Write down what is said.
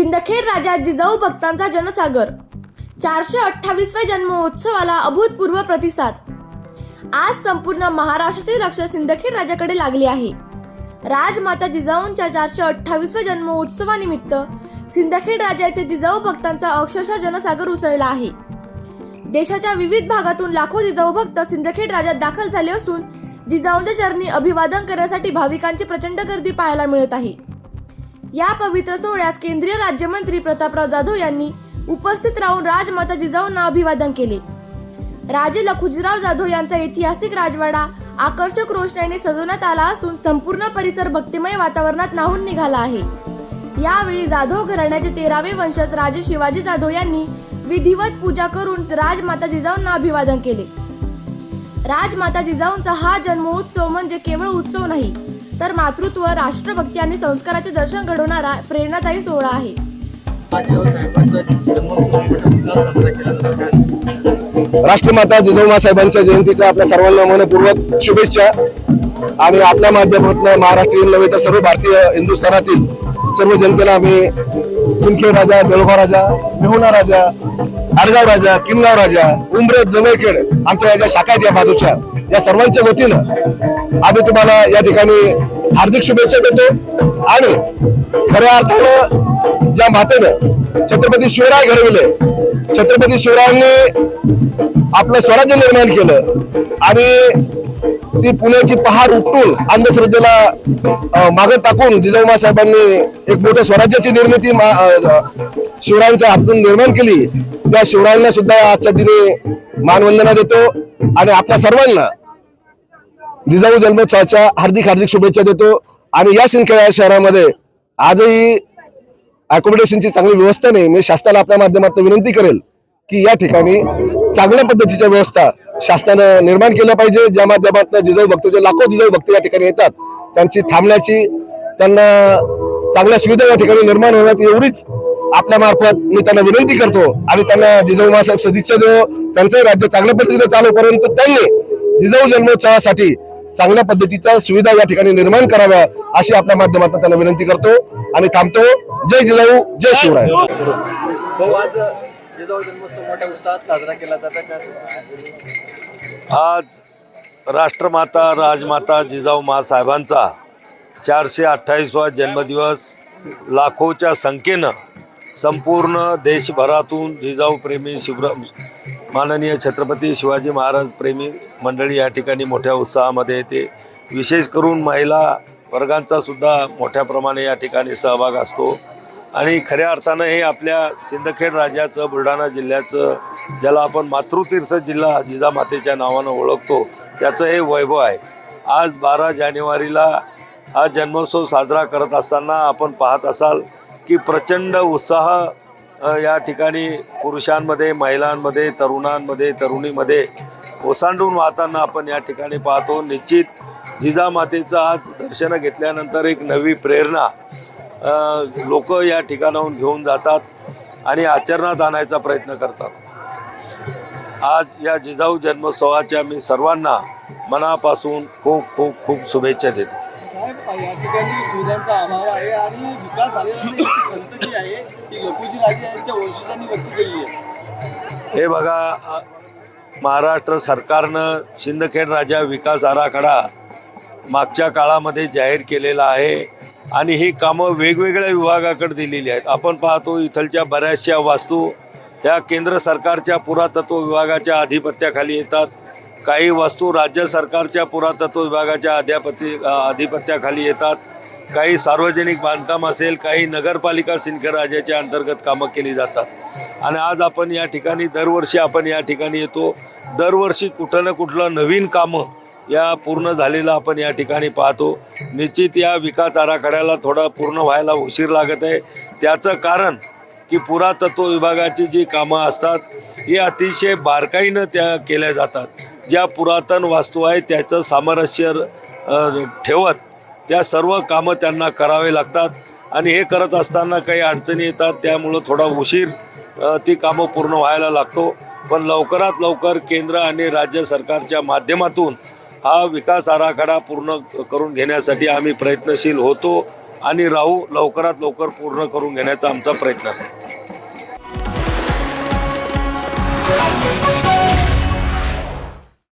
सिंदखेड राजा जिजाऊ भक्तांचा जनसागर. चारशे अठ्ठावीसव्या जन्मोत्सवाला अभूतपूर्व प्रतिसाद. आज संपूर्ण महाराष्ट्राचे लक्ष सिंदखेड राजाकडे लागले आहे. राजमाता जिजाऊंच्या चारशे अठ्ठावीसव्या जन्मोत्सवानिमित्त सिंदखेड राजा येथे जिजाऊ भक्तांचा अक्षरशः जनसागर उसळला आहे. देशाच्या विविध भागातून लाखो जिजाऊ भक्त सिंदखेड राजात दाखल झाले असून जिजाऊंच्या चरणी अभिवादन करण्यासाठी भाविकांची प्रचंड गर्दी पाहायला मिळत आहे. या पवित्र सोहळ्यास केंद्रीय राज्यमंत्री प्रतापराव जाधव यांनी उपस्थित राहून राजमाता जिजाऊंना अभिवादन केले. राजे लखुजीराव जाधव यांचा ऐतिहासिक राजवाडा आकर्षक रोषणाईने सजवण्यात आला असून संपूर्ण परिसर भक्तिमय वातावरणात नाहून निघाला आहे. यावेळी जाधव घराण्याचे तेरावे वंशज राजे शिवाजी जाधव यांनी विधिवत पूजा करून राजमाता जिजाऊंना अभिवादन केले. राजमाता जिजाऊंचा हा जन्मोत्सव म्हणजे केवळ उत्सव नाही तर मातृत्व राष्ट्रभक्ती आणि संस्काराचे दर्शन घडवणारा प्रेरणादायी सोहळा आहे. राष्ट्रमाता जिजाऊमा साहेबांच्या जयंतीच्या आपल्या सर्वांना मनपूर्वक शुभेच्छा. आणि आपल्या माध्यमातून महाराष्ट्रीयन नव्हे तर सर्व भारतीय हिंदुस्थानातील सर्व जनतेला आम्ही सिंदखेड राजा देवळगाव राजा मेहुणा राजा आडगाव राजा किनगाव राजा उमरेड जवळखेड आमच्या या ज्या शाखा आहेत या बाजूच्या या सर्वांच्या वतीनं आम्ही तुम्हाला या ठिकाणी हार्दिक शुभेच्छा देतो. आणि खऱ्या अर्थानं ज्या मातेनं छत्रपती शिवराय घडविले छत्रपती शिवरायांनी आपलं स्वराज्य निर्माण केलं आणि ती पुण्याची पहाड उपटून अंधश्रद्धेला मागे टाकून जिजाऊमा साहेबांनी एक मोठ्या स्वराज्याची निर्मिती मा- शिवरायांच्या हातून निर्माण केली त्या शिवरायांना सुद्धा आजच्या दिनी मानवंदना देतो. आणि आपल्या सर्वांना जिजाऊ जन्मोत्सवाच्या हार्दिक हार्दिक शुभेच्छा देतो. आणि या सिंदखेड या शहरामध्ये आजही अकोमोडेशनची चांगली व्यवस्था नाही. मी शासनाला आपल्या माध्यमातून विनंती करेल की या ठिकाणी चांगल्या पद्धतीच्या व्यवस्था शासनानं निर्माण केल्या पाहिजे. ज्या माध्यमातून जिजाऊ भक्त जे लाखो जिजाऊ भक्त या ठिकाणी येतात त्यांची थांबण्याची त्यांना चांगल्या सुविधा या ठिकाणी निर्माण होण्यात एवढीच आपल्या मार्फत मी त्यांना विनंती करतो आणि त्यांना जिजाऊ मासाहेब सदिच्छा देव. त्यांचंही राज्य चांगल्या पद्धतीने चालू परंतु त्यांनी जिजाऊ जन्मोत्सवासाठी चांगल्या पद्धतीच्या सुविधा या ठिकाणी निर्माण कराव्या अशी आपल्या माध्यमातून त्यांना विनंती करतो आणि थांबतो. जय जिजाऊ जय शिवराय. आज जिजाऊ जन्मोत्सव मोठ्या उत्साहात साजरा केला जातो काय आज राष्ट्रमाता राजमाता जिजाऊ मासाहेबांचा चारशे अठ्ठावीसवा जन्मदिवस लाखोच्या संख्येनं संपूर्ण देशभरातून जिजाऊ प्रेमी शिवरा माननीय छत्रपती शिवाजी महाराज प्रेमी मंडळी या ठिकाणी मोठ्या उत्साहामध्ये येते. विशेष करून महिला वर्गांचा सुद्धा मोठ्या प्रमाणे या ठिकाणी सहभाग असतो. आणि खऱ्या अर्थानं हे आपल्या सिंदखेड राज्याचं बुलढाणा जिल्ह्याचं ज्याला आपण मातृतीर्थ जिल्हा जिजामातेच्या नावानं ओळखतो त्याचं हे वैभव आहे. आज बारा जानेवारीला हा जन्मोत्सव साजरा करत असताना आपण पाहत असाल की प्रचंड उत्साह या ठिकाणी पुरुषांमध्ये महिलांमध्ये तरुणांमध्ये तरुणीमध्ये ओसांडून वाहताना आपण या ठिकाणी पाहतो. निश्चित जिजामातेचं आज दर्शनं घेतल्यानंतर एक नवी प्रेरणा लोक या ठिकाणाहून घेऊन जातात आणि आचरणात आणायचा प्रयत्न करतात. आज या जिजाऊ जन्मोत्सवाच्या मी सर्वांना मनापासून खूप खूप खूप शुभेच्छा देतो. साहेब या ठिकाणी सुविधांचा अभाव आहे आणि विकास झालेला आहे ती लखुजी राजे यांच्या वंशजांनी व्यक्त केली आहे. हे बघा महाराष्ट्र सरकारनं सिंदखेड राजा विकास आराखडा मागच्या काळामध्ये जाहीर केलेला आहे आणि ही कामं वेगवेगळ्या विभागाकडे दिलेली आहेत. आपण पाहतो इथलच्या बऱ्याचशा वास्तू ह्या केंद्र सरकारच्या पुरातत्व विभागाच्या अधिपत्याखाली येतात. काही वस्तू राज्य सरकारच्या पुरातत्व विभागाच्या अध्यापती आधिपत्याखाली येतात. काही सार्वजनिक बांधकाम असेल काही नगरपालिका सिंदखेड अंतर्गत कामं केली जातात. आणि आज आपण या ठिकाणी दरवर्षी आपण या ठिकाणी येतो. दरवर्षी कुठं ना कुठलं नवीन कामं या पूर्ण झालेलं आपण या ठिकाणी पाहतो. निश्चित या विकास आराखड्याला थोडा पूर्ण व्हायला उशीर लागत आहे. त्याचं कारण की पुरातत्व विभागाची जी कामं असतात ही अतिशय बारकाईनं त्या केल्या जातात. ज्या पुरातन वास्तू आहे त्याचं सामरस्य ठेवत त्या सर्व कामं त्यांना करावे लागतात आणि हे करत असताना काही अडचणी येतात त्यामुळं थोडा उशीर ती कामं पूर्ण व्हायला लागतो. पण लवकरात लवकर केंद्र आणि राज्य सरकारच्या माध्यमातून हा विकास आराखडा पूर्ण करून घेण्यासाठी आम्ही प्रयत्नशील होतो आणि राहू लवकरात लवकर पूर्ण करून घेण्याचा आमचा प्रयत्न आहे.